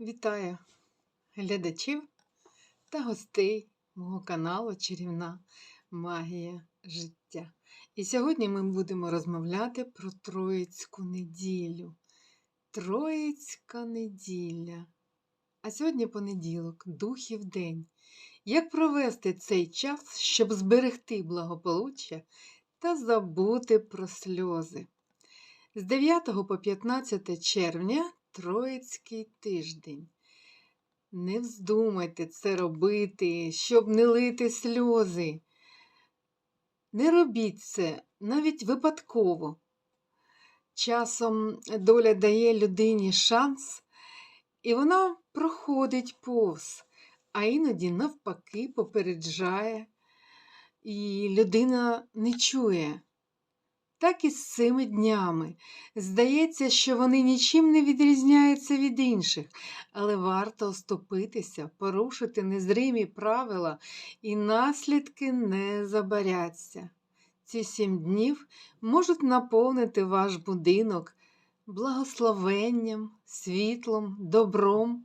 Вітаю глядачів та гостей мого каналу Чарівна Магія життя. І сьогодні ми будемо розмовляти про Троїцьку неділю. Троїцька неділя. А сьогодні понеділок, духів день. Як провести цей час, щоб зберегти благополуччя та забути про сльози? З 9 по 15 червня Троїцький тиждень. Не вздумайте це робити, щоб не лити сльози. Не робіть це навіть випадково. Часом доля дає людині шанс, і вона проходить повз, а іноді навпаки попереджає, і людина не чує. Так і з цими днями. Здається, що вони нічим не відрізняються від інших, але варто оступитися, порушити незримі правила, і наслідки не забаряться. Ці сім днів можуть наповнити ваш будинок благословенням, світлом, добром,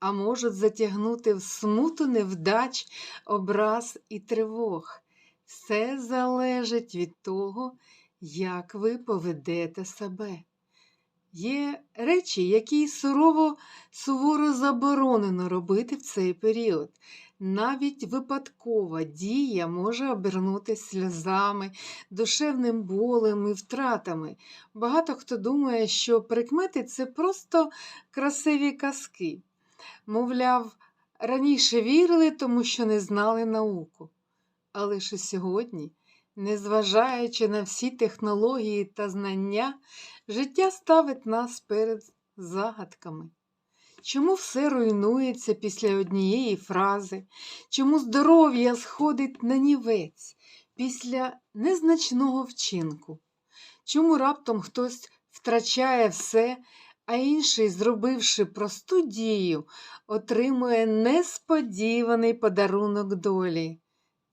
а можуть затягнути в смуту невдач, образ і тривог. Все залежить від того, як ви поведете себе. Є речі, які сурово, суворо заборонено робити в цей період. Навіть випадкова дія може обернутися сльозами, душевним болем і втратами. Багато хто думає, що прикмети це просто красиві казки. Мовляв, раніше вірили, тому що не знали науку. Але ж сьогодні Незважаючи на всі технології та знання, життя ставить нас перед загадками. Чому все руйнується після однієї фрази? Чому здоров'я сходить на нівець після незначного вчинку? Чому раптом хтось втрачає все, а інший, зробивши просту дію, отримує несподіваний подарунок долі?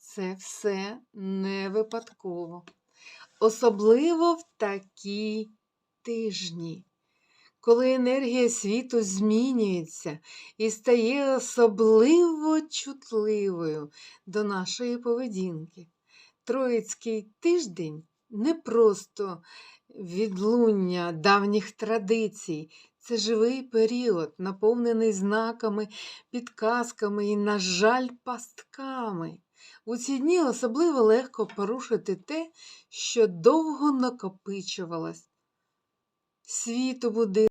Це все не випадково. Особливо в такі тижні, коли енергія світу змінюється і стає особливо чутливою до нашої поведінки. Троїцький тиждень не просто відлуння давніх традицій, це живий період, наповнений знаками, підказками і, на жаль, пастками. У ці дні особливо легко порушити те, що довго накопичувалось. Світ у будинку